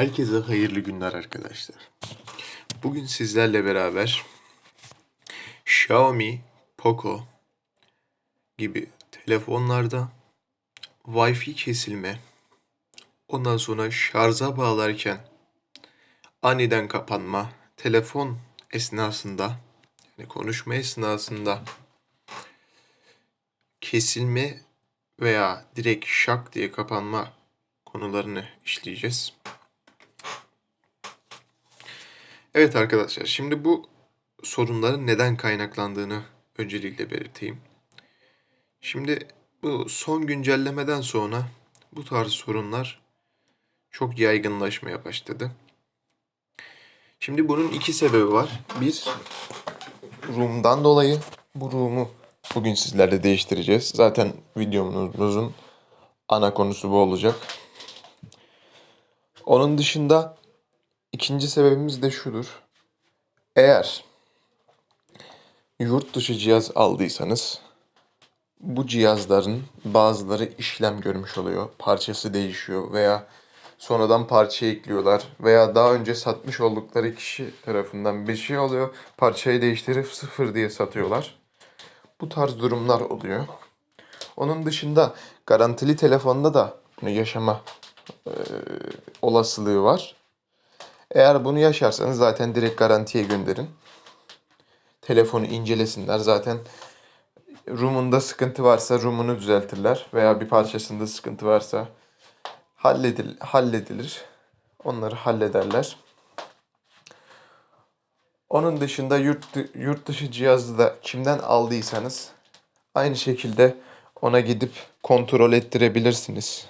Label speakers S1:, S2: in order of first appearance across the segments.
S1: Herkese hayırlı günler arkadaşlar. Bugün sizlerle beraber Xiaomi, Poco gibi telefonlarda Wi-Fi kesilme, ondan sonra şarja bağlarken aniden kapanma, telefon esnasında yani konuşma esnasında kesilme veya direkt şak diye kapanma konularını işleyeceğiz. Evet arkadaşlar, şimdi bu sorunların neden kaynaklandığını öncelikle belirteyim. Şimdi bu son güncellemeden sonra bu tarz sorunlar çok yaygınlaşmaya başladı. Şimdi bunun iki sebebi var. Bir, ROM'dan dolayı bu ROM'u bugün sizlerle değiştireceğiz. Zaten videomuzun ana konusu bu olacak. Onun dışında ikinci sebebimiz de şudur. Eğer yurt dışı cihaz aldıysanız bu cihazların bazıları işlem görmüş oluyor. Parçası değişiyor veya sonradan parça ekliyorlar veya daha önce satmış oldukları kişi tarafından bir şey oluyor. Parçayı değiştirip sıfır diye satıyorlar. Bu tarz durumlar oluyor. Onun dışında garantili telefonda da yaşama e, olasılığı var. Eğer bunu yaşarsanız zaten direkt garantiye gönderin. Telefonu incelesinler. Zaten ROM'unda sıkıntı varsa ROM'unu düzeltirler veya bir parçasında sıkıntı varsa halledil, halledilir. Onları hallederler. Onun dışında yurt, yurt dışı cihazı da kimden aldıysanız aynı şekilde ona gidip kontrol ettirebilirsiniz.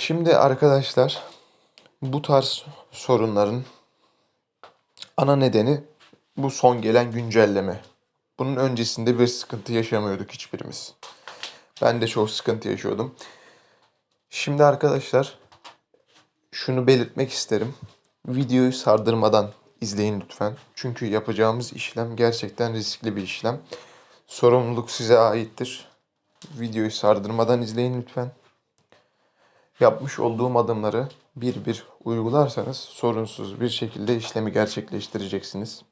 S1: Şimdi arkadaşlar bu tarz sorunların ana nedeni bu son gelen güncelleme. Bunun öncesinde bir sıkıntı yaşamıyorduk hiçbirimiz. Ben de çok sıkıntı yaşıyordum. Şimdi arkadaşlar şunu belirtmek isterim. Videoyu sardırmadan izleyin lütfen. Çünkü yapacağımız işlem gerçekten riskli bir işlem. Sorumluluk size aittir. Videoyu sardırmadan izleyin lütfen. Yapmış olduğum adımları bir bir uygularsanız sorunsuz bir şekilde işlemi gerçekleştireceksiniz.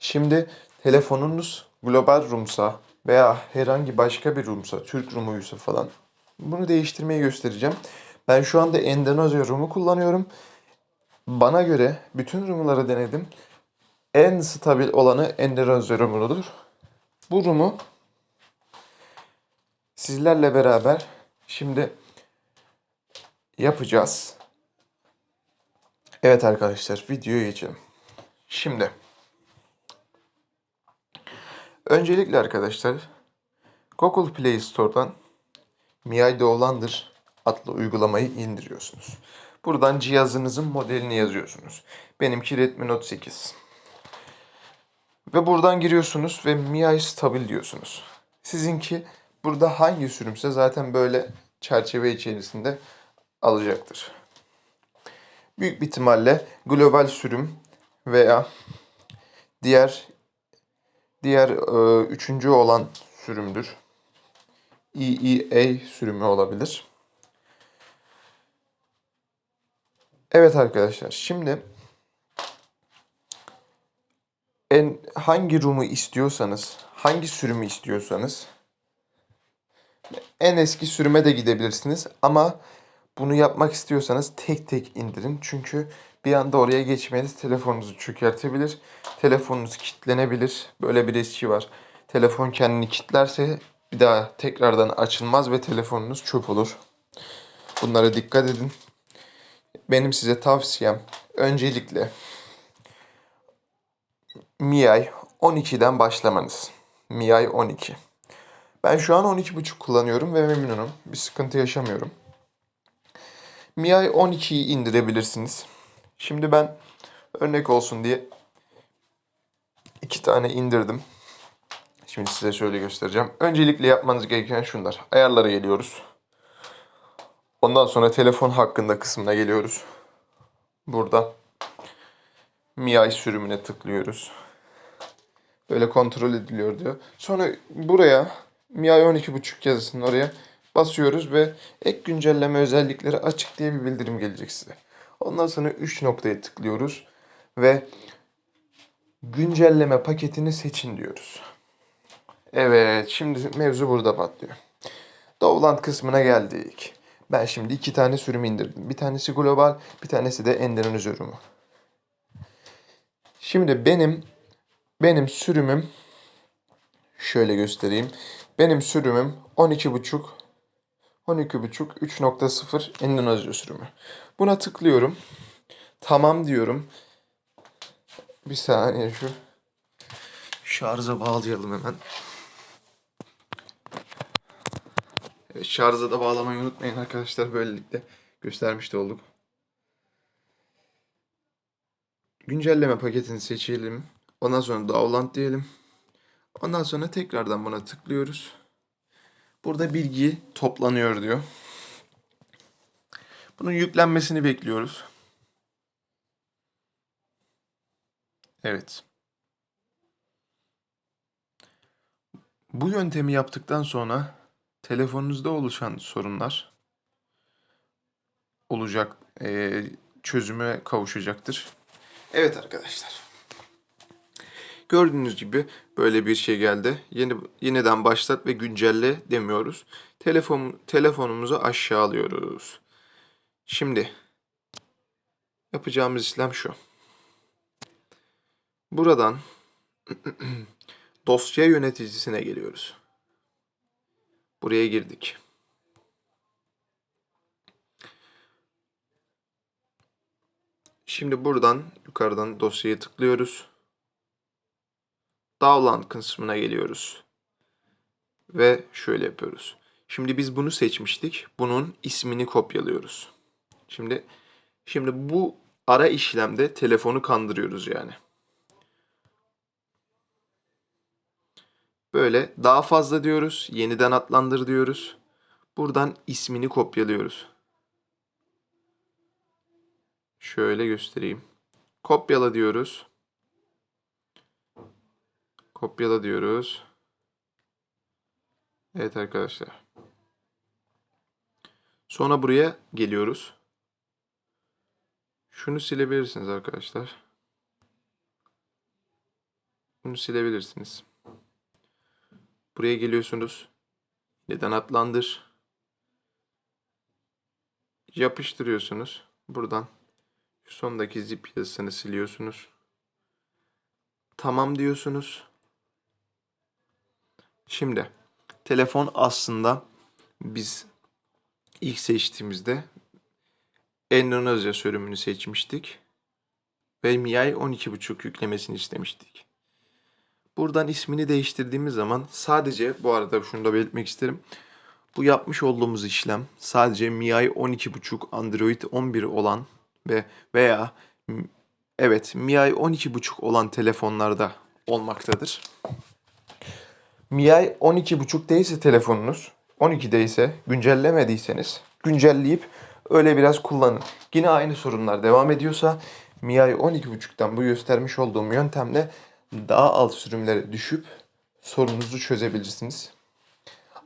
S1: Şimdi telefonunuz global roomsa veya herhangi başka bir roomsa, Türk roomuysa falan bunu değiştirmeyi göstereceğim. Ben şu anda Endonezya roomu kullanıyorum. Bana göre bütün roomları denedim. En stabil olanı Endonezya roumudur. Bu roomu sizlerle beraber şimdi yapacağız. Evet arkadaşlar videoya geçelim. Şimdi öncelikle arkadaşlar Google Play Store'dan MIUI Dolandır adlı uygulamayı indiriyorsunuz. Buradan cihazınızın modelini yazıyorsunuz. Benimki Redmi Note 8. Ve buradan giriyorsunuz ve MIUI Stabil diyorsunuz. Sizinki burada hangi sürümse zaten böyle çerçeve içerisinde alacaktır. Büyük bir ihtimalle global sürüm veya diğer diğer e, üçüncü olan sürümdür. EEA sürümü olabilir. Evet arkadaşlar şimdi en hangi room'u istiyorsanız, hangi sürümü istiyorsanız en eski sürüme de gidebilirsiniz ama bunu yapmak istiyorsanız tek tek indirin. Çünkü bir anda oraya geçmeniz telefonunuzu çökertebilir. Telefonunuz kilitlenebilir. Böyle bir riski var. Telefon kendini kilitlerse bir daha tekrardan açılmaz ve telefonunuz çöp olur. Bunlara dikkat edin. Benim size tavsiyem öncelikle MIUI 12'den başlamanız. MIUI 12. Ben şu an 12.5 kullanıyorum ve memnunum. Bir sıkıntı yaşamıyorum. MIUI 12'yi indirebilirsiniz. Şimdi ben örnek olsun diye iki tane indirdim. Şimdi size şöyle göstereceğim. Öncelikle yapmanız gereken şunlar. Ayarlara geliyoruz. Ondan sonra telefon hakkında kısmına geliyoruz. Burada MIUI sürümüne tıklıyoruz. Böyle kontrol ediliyor diyor. Sonra buraya MIUI 12.5 yazısının oraya basıyoruz ve ek güncelleme özellikleri açık diye bir bildirim gelecek size. Ondan sonra 3 noktaya tıklıyoruz ve güncelleme paketini seçin diyoruz. Evet, şimdi mevzu burada patlıyor. Dovland kısmına geldik. Ben şimdi iki tane sürüm indirdim. Bir tanesi global, bir tanesi de Ender'in sürümü. Şimdi benim benim sürümüm şöyle göstereyim. Benim sürümüm 12.5 12.5 3.0 Endonezya sürümü. Buna tıklıyorum. Tamam diyorum. Bir saniye şu şarja bağlayalım hemen. Evet, şarja da bağlamayı unutmayın arkadaşlar. Böylelikle göstermiş de olduk. Güncelleme paketini seçelim. Ondan sonra download diyelim. Ondan sonra tekrardan buna tıklıyoruz. Burada bilgi toplanıyor diyor. Bunun yüklenmesini bekliyoruz. Evet. Bu yöntemi yaptıktan sonra telefonunuzda oluşan sorunlar olacak, eee, çözüme kavuşacaktır. Evet arkadaşlar. Gördüğünüz gibi böyle bir şey geldi. Yeni yeniden başlat ve güncelle demiyoruz. Telefon telefonumuzu aşağı alıyoruz. Şimdi yapacağımız işlem şu. Buradan dosya yöneticisine geliyoruz. Buraya girdik. Şimdi buradan yukarıdan dosyaya tıklıyoruz. Download kısmına geliyoruz. Ve şöyle yapıyoruz. Şimdi biz bunu seçmiştik. Bunun ismini kopyalıyoruz. Şimdi şimdi bu ara işlemde telefonu kandırıyoruz yani. Böyle daha fazla diyoruz. Yeniden adlandır diyoruz. Buradan ismini kopyalıyoruz. Şöyle göstereyim. Kopyala diyoruz. Kopyala diyoruz. Evet arkadaşlar. Sonra buraya geliyoruz. Şunu silebilirsiniz arkadaşlar. Bunu silebilirsiniz. Buraya geliyorsunuz. Neden adlandır? Yapıştırıyorsunuz. Buradan şu sondaki zip yazısını siliyorsunuz. Tamam diyorsunuz. Şimdi telefon aslında biz ilk seçtiğimizde Endonezya sürümünü seçmiştik ve MIUI 12.5 yüklemesini istemiştik. Buradan ismini değiştirdiğimiz zaman sadece bu arada şunu da belirtmek isterim. Bu yapmış olduğumuz işlem sadece MIUI 12.5 Android 11 olan ve veya evet MIUI 12.5 olan telefonlarda olmaktadır. MIUI 12.5 değilse telefonunuz, 12'de ise güncellemediyseniz güncelleyip öyle biraz kullanın. Yine aynı sorunlar devam ediyorsa MIUI 12.5'tan bu göstermiş olduğum yöntemle daha alt sürümlere düşüp sorununuzu çözebilirsiniz.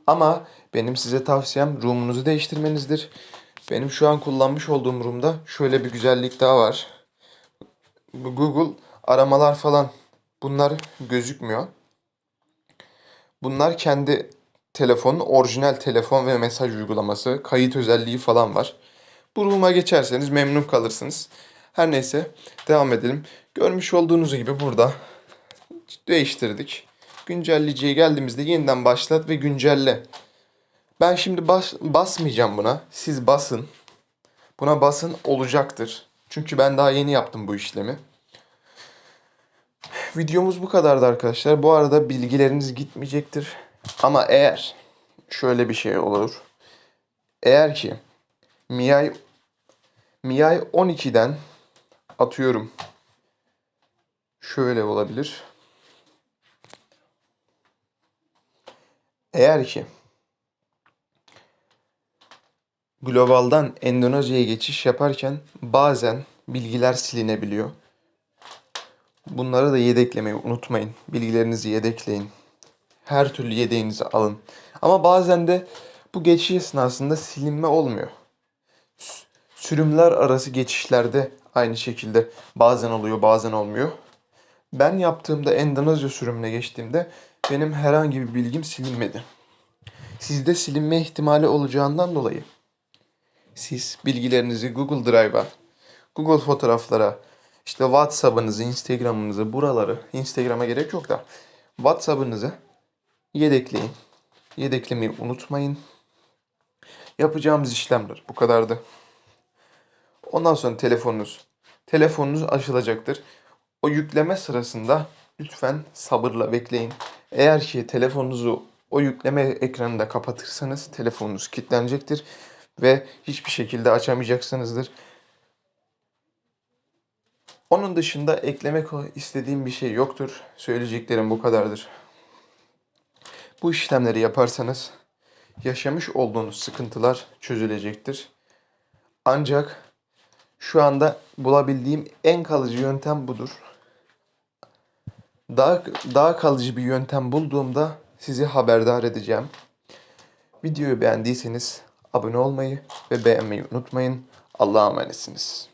S1: Ama benim size tavsiyem room'unuzu değiştirmenizdir. Benim şu an kullanmış olduğum room'da şöyle bir güzellik daha var. Google aramalar falan bunlar gözükmüyor. Bunlar kendi telefonun orijinal telefon ve mesaj uygulaması, kayıt özelliği falan var. Bu room'a geçerseniz memnun kalırsınız. Her neyse devam edelim. Görmüş olduğunuz gibi burada değiştirdik. Güncelleyiciye geldiğimizde yeniden başlat ve güncelle. Ben şimdi bas, basmayacağım buna. Siz basın. Buna basın olacaktır. Çünkü ben daha yeni yaptım bu işlemi. Videomuz bu kadardı arkadaşlar. Bu arada bilgileriniz gitmeyecektir. Ama eğer şöyle bir şey olur. Eğer ki MIUI MIUI 12'den atıyorum şöyle olabilir. Eğer ki globaldan Endonezya'ya geçiş yaparken bazen bilgiler silinebiliyor. Bunları da yedeklemeyi unutmayın. Bilgilerinizi yedekleyin. Her türlü yedeğinizi alın. Ama bazen de Bu geçiş esnasında silinme olmuyor. Sürümler arası geçişlerde aynı şekilde bazen oluyor bazen olmuyor. Ben yaptığımda Endonezya sürümüne geçtiğimde benim herhangi bir bilgim silinmedi. Sizde silinme ihtimali olacağından dolayı siz bilgilerinizi Google Drive'a, Google fotoğraflara, işte WhatsApp'ınızı, Instagram'ınızı, buraları, Instagram'a gerek yok da WhatsApp'ınızı yedekleyin. Yedeklemeyi unutmayın. Yapacağımız işlemler bu kadardı. Ondan sonra telefonunuz, telefonunuz açılacaktır. O yükleme sırasında lütfen sabırla bekleyin. Eğer ki telefonunuzu o yükleme ekranında kapatırsanız telefonunuz kilitlenecektir ve hiçbir şekilde açamayacaksınızdır. Onun dışında eklemek istediğim bir şey yoktur. Söyleyeceklerim bu kadardır. Bu işlemleri yaparsanız yaşamış olduğunuz sıkıntılar çözülecektir. Ancak şu anda bulabildiğim en kalıcı yöntem budur. Daha daha kalıcı bir yöntem bulduğumda sizi haberdar edeceğim. Videoyu beğendiyseniz abone olmayı ve beğenmeyi unutmayın. Allah'a emanetsiniz.